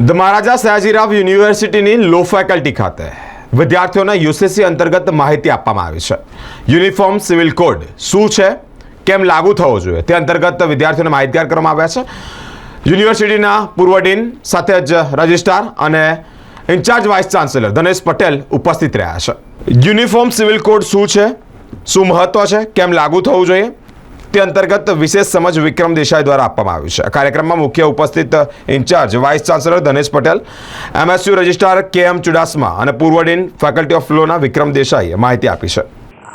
The Maharaja Sayajirao યુનિવર્સિટીની લો faculty ખાતે વિદ્યાર્થીઓને યુસીસી અંતર્ગત માહિતી આપવામાં આવી છે. યુનિફોર્મ, સિવિલ કોડ શું છે? કેમ લાગુ થવો જોઈએ? તે અંતર્ગત વિદ્યાર્થીઓને માહિતગાર કરવામાં આવ્યા છે. યુનિવર્સિટીના પૂર્વ ડીન સાથે જ રજિસ્ટ્રાર અને incharge vice chancellor Dhanesh Patel ઉપસ્થિત રહ્યા છે. યુનિફોર્મ, સિવિલ કોડ શું છે? શું મહત્વ છે? કેમ લાગુ થવું જોઈએ? તે અંતર્ગત વિશેષ સમજ વિક્રમ દેસાઈ દ્વારા આપવામાં આવ્યું છે આ કાર્યક્રમમાં મુખ્ય ઉપસ્થિત incharge vice chancellor Dhanesh Patel MSU registrar K M Chudasama અને પૂર્વ ડીન ફેકલ્ટી ઓફ લોના વિક્રમ દેસાઈએ માહિતી આપી છે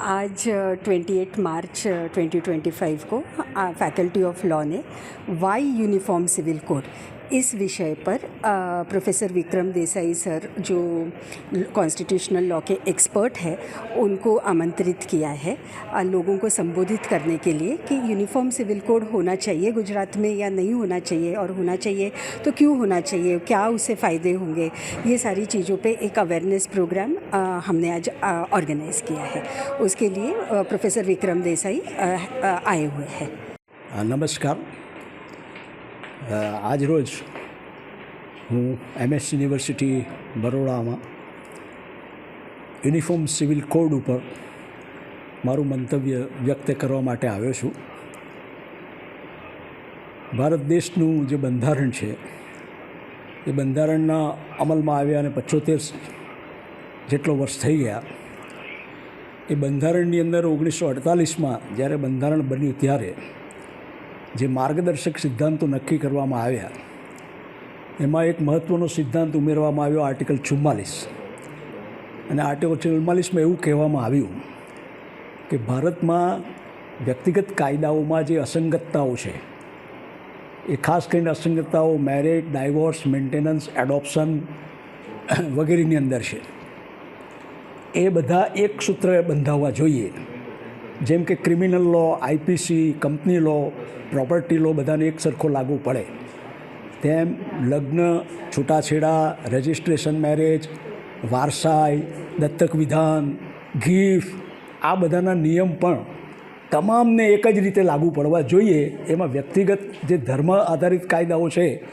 आज 28 मार्च 2025 को फैकल्टी ऑफ लॉ ने वाई यूनिफॉर्म सिविल कोड इस विषय पर प्रोफेसर विक्रम देसाई सर, जो कॉन्स्टिट्यूशनल लॉ के एक्सपर्ट है, उनको आमंत्रित किया है लोगों को संबोधित करने के लिए कि यूनिफॉर्म सिविल कोड होना चाहिए गुजरात में या नहीं होना चाहिए और होना चाहिए तो क्यों होना चाहिए, क्या उससे फ़ायदे होंगे? ये सारी चीज़ों पे एक अवेयरनेस प्रोग्राम हमने आज ऑर्गेनाइज़ किया है। उसके लिए प्रोफेसर विक्रम देसाई आए हुए हैं। नमस्कार। આજ રોજ હું એમએસ યુનિવર્સિટી બરોડામાં યુનિફોર્મ સિવિલ કોડ ઉપર મારું મંતવ્ય વ્યક્ત કરવા માટે આવ્યો છું. ભારત દેશનું જે બંધારણ છે, એ બંધારણના અમલમાં આવ્યા અને પચોતેર જેટલો વર્ષ થઈ ગયા. એ બંધારણની અંદર ઓગણીસો અડતાલીસમાં જ્યારે બંધારણ બન્યું ત્યારે જે માર્ગદર્શક સિદ્ધાંતો નક્કી કરવામાં આવ્યા, એમાં એક મહત્ત્વનો સિદ્ધાંત ઉમેરવામાં આવ્યો, આર્ટિકલ ચુમ્માલીસ. અને આર્ટિકલ ચુમ્માલીસમાં એવું કહેવામાં આવ્યું કે ભારતમાં વ્યક્તિગત કાયદાઓમાં જે અસંગતતાઓ છે, એ ખાસ કરીને અસંગતતાઓ મેરેજ, ડાયવોર્સ, મેન્ટેનન્સ, એડોપ્શન વગેરેની અંદર છે. એ બધા એક સૂત્રે બંધાવવા જોઈએ. જેમ કે criminal law, IPC, company law, property law, બધાને એક સરખો લાગુ પડે. તેમ લગ્ન, છૂટાછેડા, રજિસ્ટ્રેશન મેરેજ, વારસાઈ, દત્તક વિધાન, ગિફ્ટ, આ બધાના નિયમ પણ તમામને એક જ રીતે લાગુ પડવા જોઈએ. એમાં વ્યક્તિગત જે ધર્મ આધારિત કાયદાઓ છે,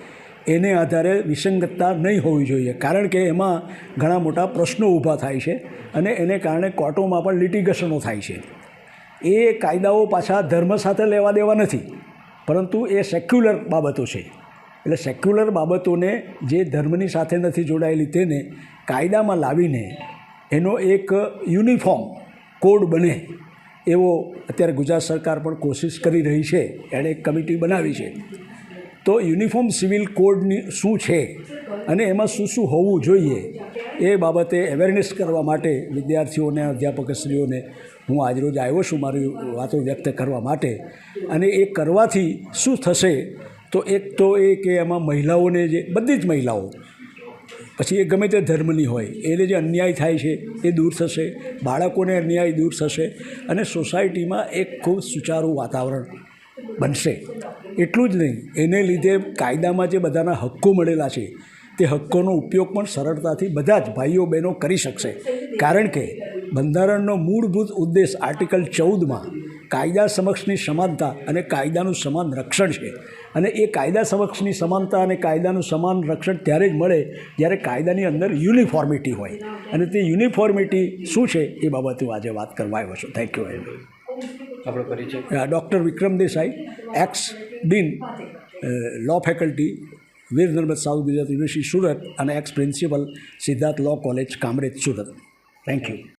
એને આધારે વિસંગતતા નહીં હોવી જોઈએ. કારણ કે એમાં ઘણા મોટા પ્રશ્નો ઊભા થાય છે અને એને કારણે કોર્ટોમાં પણ લિટિગેશનો થાય છે. એ કાયદાઓ પાછા ધર્મ સાથે લેવા દેવા નથી. પરંતુ એ સેક્યુલર બાબતો છે. એટલે સેક્યુલર બાબતોને જે ધર્મની સાથે નથી જોડાયેલી તેને કાયદામાં લાવીને એનો એક યુનિફોર્મ કોડ બને એવો અત્યારે ગુજરાત સરકાર પણ કોશિશ કરી રહી છે. એણે એક કમિટી બનાવી છે. તો યુનિફોર્મ સિવિલ કોડની શું છે? અને એમાં શું શું હોવું જોઈએ? એ બાબતે અવેરનેસ કરવા માટે વિદ્યાર્થીઓને, અધ્યાપકશ્રીઓને હું આજરોજ આવ્યો છું મારી વાતો વ્યક્ત કરવા માટે. અને એ કરવાથી શું થશે? તો એક તો એ કે એમાં મહિલાઓને જે, બધી જ મહિલાઓ, પછી એ ગમે તે ધર્મની હોય, એને જે અન્યાય થાય છે એ દૂર થશે, બાળકોને અન્યાય દૂર થશે અને સોસાયટીમાં એક ખૂબ સુચારું વાતાવરણ બનશે. એટલું જ નહીં, એને લીધે કાયદામાં જે બધાના હક્કો મળેલા છે તે હક્કોનો ઉપયોગ પણ સરળતાથી બધા જ ભાઈઓ બહેનો કરી શકશે. કારણ કે બંધારણનો મૂળભૂત ઉદ્દેશ આર્ટિકલ ચૌદમાં કાયદા સમક્ષની સમાનતા અને કાયદાનું સમાન રક્ષણ છે. અને એ કાયદા સમક્ષની સમાનતા અને કાયદાનું સમાન રક્ષણ ત્યારે જ મળે જ્યારે કાયદાની અંદર યુનિફોર્મિટી હોય. અને તે યુનિફોર્મિટી શું છે એ બાબતે હું આજે વાત કરવા આવ્યો છું. થેન્ક યુ વેરી મચ આપણો પરિચય. Doctor Vikram Desai ex dean law faculty Veer Narmad south Gujarat university Surat અને ex principal Siddharth law college Kamrej, Surat. Thank you